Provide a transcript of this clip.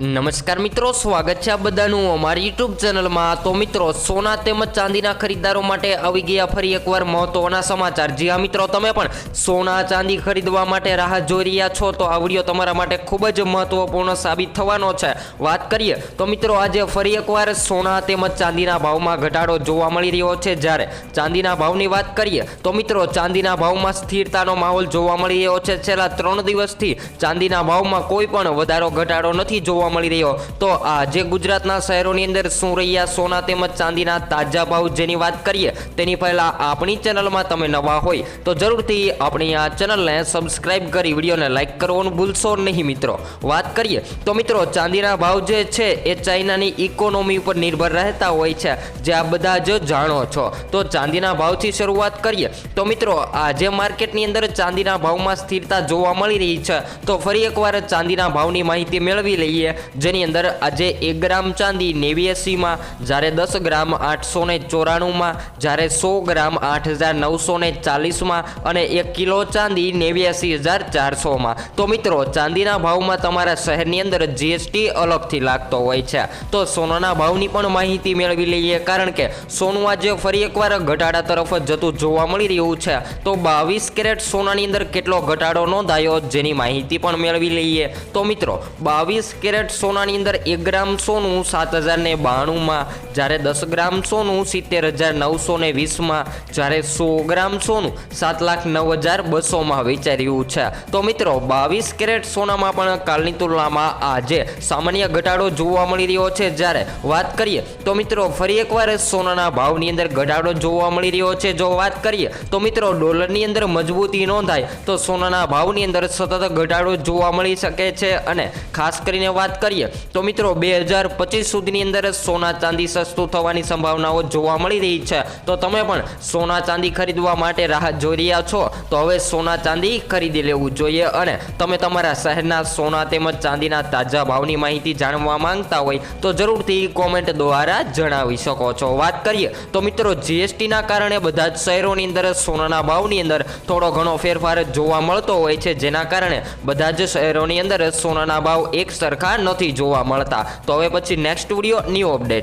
નમસ્કાર મિત્રો, સ્વાગત છે આ બધાનું અમારી યુટ્યુબ ચેનલમાં. તો મિત્રો, સોના તેમજ ચાંદીના ખરીદદારો માટે આવી ગયા ફરી એકવાર મહત્વના સમાચાર. જી હા મિત્રો, તમે પણ સોના, ચાંદી ખરીદવા માટે રાહ જોઈ રહ્યા છો, તો આ વીડિયો તમારા માટે ખૂબ જ મહત્વપૂર્ણ સાબિત થવાનો છે. વાત કરીએ, તો મિત્રો, આજે ફરી એકવાર સોના તેમજ ચાંદીના ભાવમાં ઘટાડો જોવા મળી રહ્યો છે. જ્યારે ચાંદીના ભાવની વાત કરીએ, તો મિત્રો, ચાંદીના ભાવમાં સ્થિરતાનો માહોલ જોવા મળી રહ્યો છે. છેલ્લા ત્રણ દિવસથી ચાંદીના ભાવમાં કોઈ પણ વધારો, ઘટાડો નથી જોવા મળી રહ્યો. તો આજે ગુજરાતના શહેરોની અંદર શું રહ્યા સોના તેમજ ચાંદીના તાજા ભાવ જેની વાત કરીએ, તેની પહેલા આપણી ચેનલમાં તમે નવા હોય, તો જરૂરથી આપણી આ ચેનલને સબસ્ક્રાઇબ કરી વિડીયોને લાઈક કરવાનું ભૂલશો નહીં મિત્રો. વાત કરીએ, તો મિત્રો, ચાંદીના ભાવ જે છે, એ ચાઇનાની ઇકોનોમી ઉપર નિર્ભર રહેતા હોય છે, જે આ બધા જ જાણો છો. તો, ચાંદીના ભાવથી શરૂઆત કરીએ, તો મિત્રો આજે માર્કેટની અંદર ચાંદીના ભાવમાં સ્થિરતા જોવા મળી રહી છે, તો ફરી એકવાર ચાંદીના ભાવની માહિતી મેળવી લઈએ. જેની અંદર આજે એક ગ્રામ ચાંદી નેવ્યાસીમાં, જ્યારે દસ ગ્રામ આઠસો ને ચોરાણુંમાં, જ્યારે સો ગ્રામ આઠ હજાર નવસો ને ચાલીસમાં અને એક કિલો ચાંદી નેવ્યાસી હજાર ચારસોમાં. તો મિત્રો, ચાંદીના ભાવમાં તમારા શહેરની અંદર જીએસટી અલગથી લાગતો હોય છે. તો સોનાના ભાવની પણ માહિતી મેળવી લઈએ, કારણ કે સોનું આજે ફરી એકવાર ઘટાડા તરફ જતું જોવા મળી રહ્યું છે. તો બાવીસ કેરેટ સોનાની અંદર કેટલો ઘટાડો નોંધાયો, જેની માહિતી પણ મેળવી લઈએ. તો મિત્રો, બાવીસ કેરેટ સોનાની અંદર એક ગ્રામ સોનું, સાત હજાર ને બાણુંમાં જ્યારે દસ ગ્રામ સોનું, સિત્તેર હજાર નવસો ને વીસમાં જ્યારે સો ગ્રામ સોનું, સાત લાખ નવ હજાર બસોમાં વેચાઈ છે. તો મિત્રો, બાવીસ કેરેટ સોનામાં પણ કાલની તુલનામાં આજે સામાન્ય ઘટાડો જોવા મળી રહ્યો છે. જ્યારે વાત કરીએ, તો મિત્રો, ફરી એકવાર સોનાના ભાવની અંદર ઘટાડો જોવા મળી રહ્યો છે. જો વાત કરીએ, તો મિત્રો, ડોલરની અંદર મજબૂતી નોંધાય, તો સોનાના ભાવની અંદર સતત ઘટાડો જોવા મળી શકે છે. અને ખાસ કરીને વાત કરીએ તો મિત્રો બે હજાર પચીસ સુધીની અંદર સોના ચાંદી સસ્તું થવાની સંભાવનાઓ જોવા મળી રહી છે. તો તમે પણ સોના ચાંદી ખરીદવા માટે રાહ જોઈ રહ્યા છો. તો હવે સોના ચાંદી ખરીદી લેવું જોઈએ અને તમે તમારા શહેરના સોના તેમજ ચાંદીના તાજા ભાવની માહિતી જાણવા માંગતા હોય તો જરૂરથી કોમેન્ટ દ્વારા જણાવી શકો છો. વાત કરીએ તો મિત્રો જીએસટીના કારણે બધા જ શહેરોની અંદર સોનાના ભાવની અંદર થોડો ઘણો ફેરફાર જોવા મળતો હોય છે. જેના કારણે બધા જ શહેરોની અંદર સોનાના ભાવ એક સરખા નથી જોવા મળતા. તો હવે પછી નેક્સ્ટ વીડિયો ન્યૂ અપડેટ